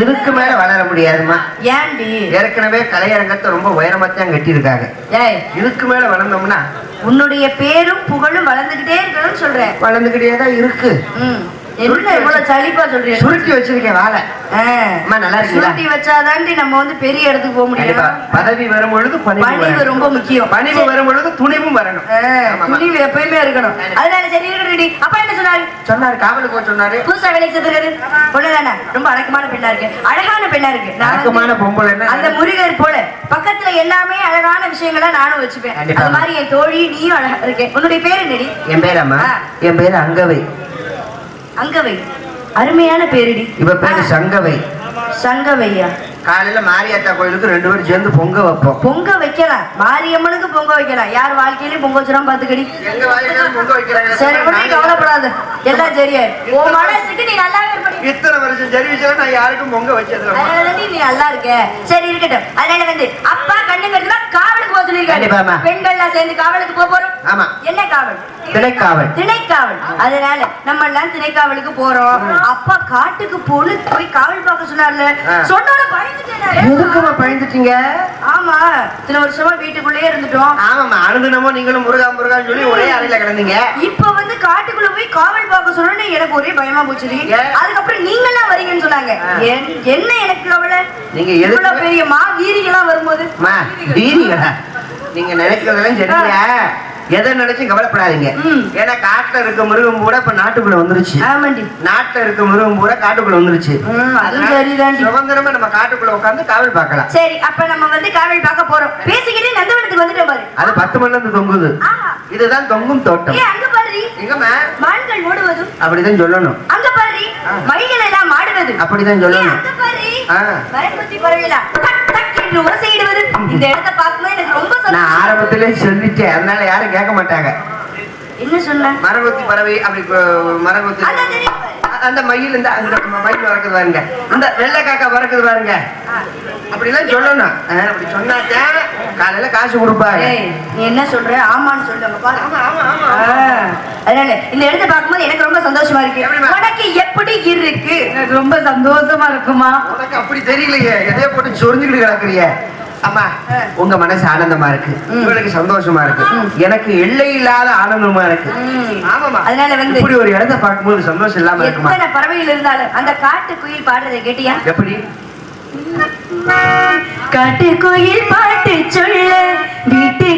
இதுக்கு மேல வளர முடியாதுமா ஏண்டி ஏற்கனவே கலையரங்கத்தை ரொம்ப உயரமாத்தான் கட்டியிருக்காங்க. இதுக்கு மேல வளர்ந்தோம்னா உன்னுடைய பேரும் புகழும் வளர்ந்துகிட்டே இருக்கணும்னு சொல்றேன். வளர்ந்துகிட்டே தான் இருக்கு. என்ன இவ்வளவு சலிப்பா சொல்றீங்க சுருட்டி வச்சிருக்கேன் வாழை. அம்மா, நல்லா இருக்கீங்களா? சுருட்டி வச்சாதாண்டி நம்ம வந்து பெரிய இடத்துக்கு போக முடியும். பதவி வரும் பொழுது பணிவு. ரொம்ப முக்கியம். பணிவு வரும் பொழுது துணிவும் வரணும். துணிவு எப்பயுமே இருக்கணும். அதனால சரி அப்பா என்ன சொன்னாரு? சொன்னாரு காவலுக்கு போக சொன்னாரு. புதுசா வேலைக்கு சேர்த்துக்காரு பொண்ணுதானே ரொம்ப அடக்கமான பெண்ணா இருக்கு. அழகான பெண்ணா இருக்கு. அடக்கமான அந்த முருகர் போல. பக்கத்துல எல்லாமே அழகான விஷயங்களை நானும் வச்சுப்பேன். அது மாதிரி என் தோழி நீயும் அழகா இருக்கேன். உன்னுடைய பேர் என்னடி? என் பேரம்மா ஆ. என் பேரு அங்கவை. அங்கவை அருமையான பேருடி. இவ பேரு சங்கவை. சங்கவையா? காலையில மாரியாத்தா கோயிலுக்கு ரெண்டு பேரும் சேர்ந்து பொங்க வைப்போம். பொங்க வைக்கலாம் மாரியம்மனுக்கு பொங்க வைக்கலாம் யார் வாழ்க்கையிலயும் பொங்க வச்சிடாம பாத்துக்கடி. சரி ஒன்றும் கவலைப்படாத. எல்லாம் சரியா? உன் மனசுக்கு நீ இருப்படி. இத்தனை வருஷம் தெரிவிச்சா நான் யாருக்கும் பொங்க அதனால நீ நல்லா இருக்க. சரி இருக்கட்டும். அதனால வந்து அப்பா கண்ணுங்கிறதுல காவலுக்கு போக கண்டிப்பாம்மா. சொல்லிருக்காரு பெண்கள்லாம் சேர்ந்து காவலுக்கு போக போறோம். ஆமா. என்ன காவல்? திணைக்காவல். திணைக்காவல். அதனால நம்ம எல்லாம் திணைக்காவலுக்கு போறோம். அப்பா காட்டுக்கு போல போய் காவல் பார்க்க சொன்னார்ல. சொன்னோட பயந்துட்டேன் நானு. எதுக்குமா பயந்துட்டீங்க? ஆமா. இத்தனை வருஷமா வீட்டுக்குள்ளேயே இருந்துட்டோம். ஆமாமா அனுதினமும் நீங்களும் முருகா முருகான்னு சொல்லி ஒரே அறையில கிடந்தீங்க. இப்ப வந்து காட்டுக்குள்ள போய் காவல் பார்க்க சொன்னோன்னு எனக்கு ஒரே பயமா போச்சுடி ஏன்? அதுக்கப்புறம் நீங்க எல்லாம் வரீங்கன்னு சொன்னாங்க. என்ன எனக்கு நீங்க இவ்வளவு பெரிய மா வீரிகளாம் வரும்போது வீரிகளா நீங்க நினைக்கிறதெல்லாம் சரிங்க எதை நினைச்சும் கவலைப்படாதீங்க. ஏன்னா காட்டுல இருக்க மிருகம் கூட இப்ப நாட்டுக்குள்ள வந்துருச்சு. நாட்டுல இருக்க மிருகம் கூட காட்டுக்குள்ள வந்துருச்சு. சுதந்திரமா நம்ம காட்டுக்குள்ள உட்கார்ந்து காவல் பார்க்கலாம். சரி அப்ப நம்ம வந்து காவல் பார்க்க போறோம். பேசிக்கிட்டே நந்தவனத்துக்கு வந்துட்டோம் பாரு. அது பத்து மணில இருந்து தொங்குது. இதுதான் தொங்கும் தோட்டம். அங்க பாரு. எங்கம்மா மான்கள் ஓடுவதும் அப்படிதான் சொல்லணும். அங்க பாரு. மயில்கள் எல்லாம் ஆடுவது அப்படிதான் சொல்லணும். டக் டக் என்று இந்த இடத்தை பார்க்கும்போது எனக்கு ரொம்ப நான் ஆரம்பத்திலே சொல்லிட்டேன். அதனால யாரும் கேட்க மாட்டாங்க. என்ன சொன்ன? மரங்கொத்தி பறவை அப்படி. அ- அந்த மயில் இந்த அந்த மயில் பறக்குது பாருங்க. இந்த வெள்ளை காக்கா பறக்குது பாருங்க. அப்படிலாம் சொல்லணும். அப்படி சொன்னாத்தான் காலையில காசு கொடுப்பாங்க. ஏய், நீ என்ன சொல்ற? ஆமான்னு சொல்லுங்க பாரு ஆமா ஆமா ஆமா. ஆ, அதனால இந்த இடத்தை பார்க்கும்போது எனக்கு ரொம்ப சந்தோஷமா இருக்கு. எப்படிம்மா? எப்படி இருக்கு? ரொம்ப சந்தோஷமா இருக்குமா? உனக்கு அப்படி தெரியலையே. எதையோ போட்டு சொரிஞ்சுக்கிட்டு கிடக்குறிய. அம்மா. உங்க மனசு ஆனந்தமா இருக்கு. உங்களுக்கு சந்தோஷமா இருக்கு. எனக்கு எல்லை இல்லாத ஆனந்தமா இருக்கு. ஆமாமா அதனால வந்து இப்படி ஒரு இடத்த பார்க்கும்போது சந்தோஷம் இல்லாம இருக்குமா? எத்தனை பறவைகள் இருந்தாலும் அந்த காட்டு குயில் பாடுறதை கேட்டியா? எப்படி? காட்டு குயில் பாட்டு சொல்ல வீட்டு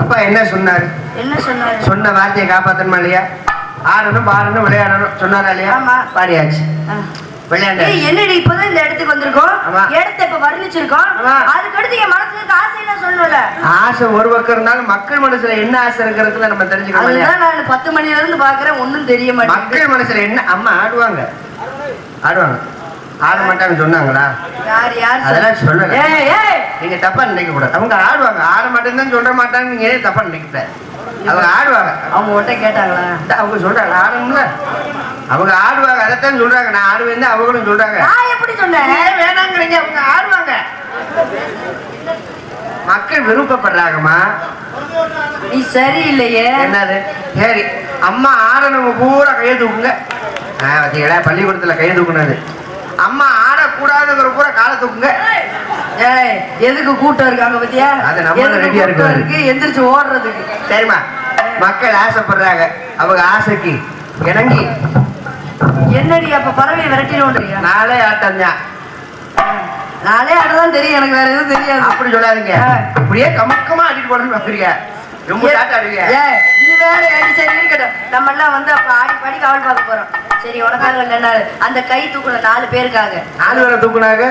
அப்பா என்ன சொன்னாரு? என்ன சொன்னாரு? சொன்ன வார்த்தையை காப்பாத்தணுமா இல்லையா? ஆடணும் பாடணும் விளையாடணும். சொன்னாரா இல்லையா. பாடியாச்சு. விளையாண்டு என்னடி இப்பதான் இந்த இடத்துக்கு வந்திருக்கோம்? ஆமா. இடத்த இப்ப வர்ணிச்சிருக்கோம். ஆமா. அதுக்கடுத்து என் மனசுல இருக்க ஆசை என்ன சொல்லல ஆசை ஒரு பக்கம் இருந்தாலும் மக்கள் மனசுல என்ன ஆசை இருக்கிறதுல நம்ம தெரிஞ்சுக்கணும் இல்லையா? அதுதான் நான் பத்து மணில இருந்து பாக்குறேன் ஒண்ணும் தெரிய மாட்டேங்குது. மக்கள் மனசுல என்ன அம்மா ஆடுவாங்க. ஆடுவாங்க. ஆட மாட்டாங்கன்னு சொன்னாங்களா? யார் யார் அதெல்லாம் சொல்லல. ஏய் ஏய் நீங்க தப்பா நினைக்க கூடாது. அவங்க ஆடுவாங்க. ஆட மாட்டேன்னு சொல்ற மாட்டாங்க நீங்க ஏன் தப்பா நினைக்கிட்ட அவங்க ஆடுவாங்க. அவங்க உன்கிட்ட கேட்டாங்களா? அவங்க சொல்றாங்க. ஆடணும்ல. அவங்க ஆடுவாங்க. அதைத்தான் சொல்றாங்க. நான் ஆடுவேன் அவங்களும் சொல்றாங்க. நான் எப்படி சொன்னேன்? வேணாங்கிறீங்க. அவங்க ஆடுவாங்க. மக்கள் விருப்பப்படுறாங்கம்மா. நீ சரியில்லையே. என்னது? சரி. அம்மா ஆடணும் பூரா கையை தூக்குங்க. ஆ பார்த்தீங்களா பள்ளிக்கூடத்துல கையை தூக்குனது. அம்மா ஆடக்கூடாதுங்கிற பூரா காலை தூக்குங்க. எதுக்கு கூட்டம் இருக்காங்க பத்தியா? அது நம்ம ரெடியா. இருக்கு? எந்திரிச்சு ஓடுறதுக்கு. சரிம்மா மக்கள் ஆசைப்படுறாங்க. அவங்க ஆசைக்கு இணங்கி. என்னடி அப்ப பறவை விரட்டினோன்றியா? நாளே ஆட்டம் தான். நாளே ஆடதான் தெரியும். எனக்கு வேற எதுவும் தெரியாது. அப்படி சொல்லாதீங்க. அப்படியே கமக்கமா ஆடிட்டு போடணும்னு பாக்குறீங்க ரொம்ப டாட்டா ஆடுவீங்க சரி இருக்கட்டும். நம்ம எல்லாம் வந்து அப்ப ஆடி பாடி காவல் பார்க்க போறோம். சரி உனக்காக இல்லைன்னா அந்த கை தூக்குன நாலு பேருக்காக. நாலு பேரை தூக்குனாங்க?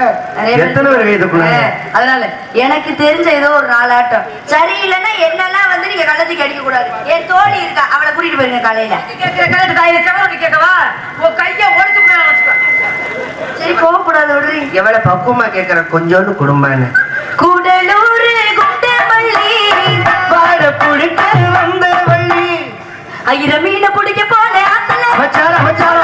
எத்தனை பேர் கை தூக்குனாங்க. ஏ, அதனால எனக்கு தெரிஞ்ச ஏதோ ஒரு நாலு ஆட்டம் சரி இல்லைன்னா என்னெல்லாம் வந்து நீங்க கள்ளத்துக்கு அடிக்க கூடாது என் தோழி இருக்கா? அவளை கூட்டிட்டு போயிருங்க காலையில. கேட்கவா? உன் கைய உடைச்சு சரி போகக்கூடாது விடுறீ எவ்வளவு பக்குவமா கேக்குற கொஞ்சோண்டு குடும்பம்னு. கூடலூர் குண்டமல்லி வாழ வள்ளி ஐரமீன குடிக்க போல அத்தல வச்சாரா வச்சாரா?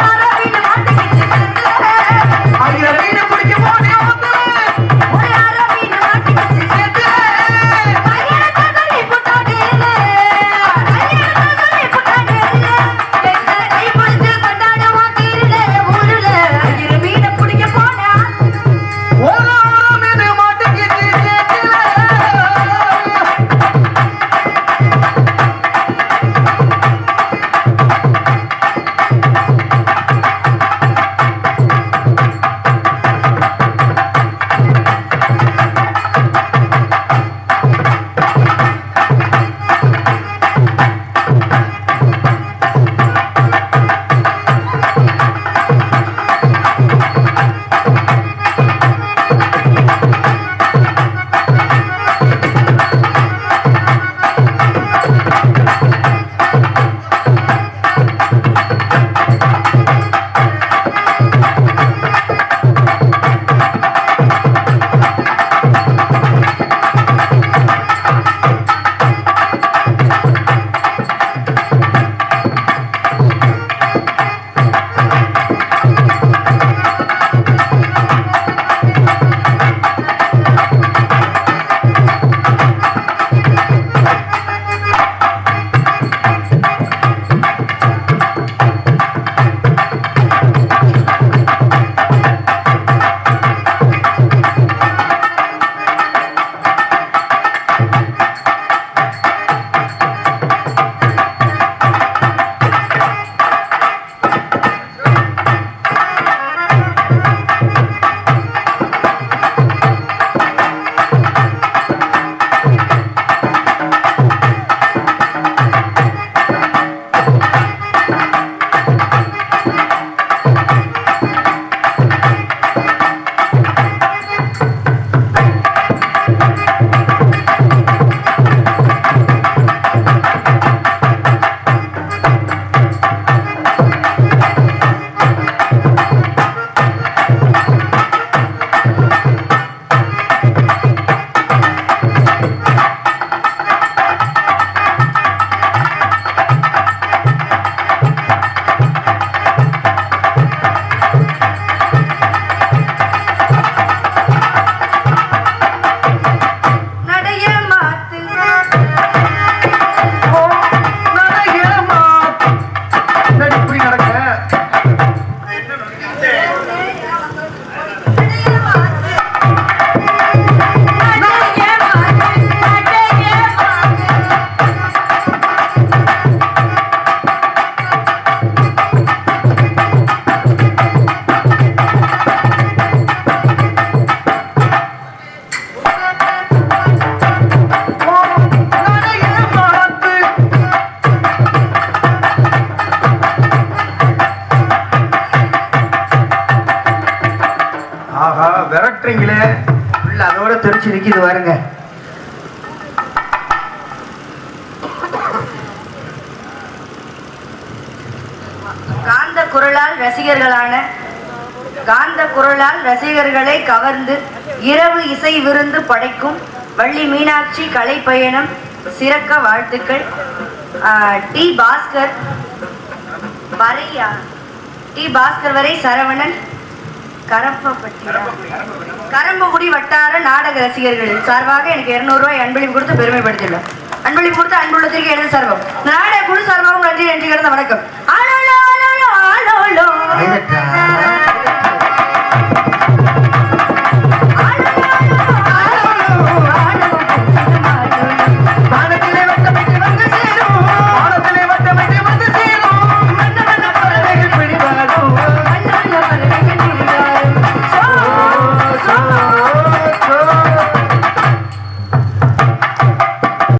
குரலால் ரசிகர்களான காந்த குரலால் ரசிகர்களை கவர்ந்து இரவு இசை விருந்து படைக்கும் வள்ளி மீனாட்சி கலை பயணம் சிறக்க வாழ்த்துக்கள். டி பாஸ்கர் வரையா டி பாஸ்கர் வரை சரவணன் கரப்பப்பட்டியா கரம்பக்குடி வட்டார நாடக ரசிகர்கள் சார்பாக எனக்கு 200 ரூபாய் அன்பளிப்பு கொடுத்து பெருமைப்படுத்தியுள்ளார். அன்பளிப்பு கொடுத்து அன்புள்ளத்திற்கு எனது சர்வம். நாடக குழு சார்பாகவும் நன்றி நன்றி கிடந்த வணக்கம்.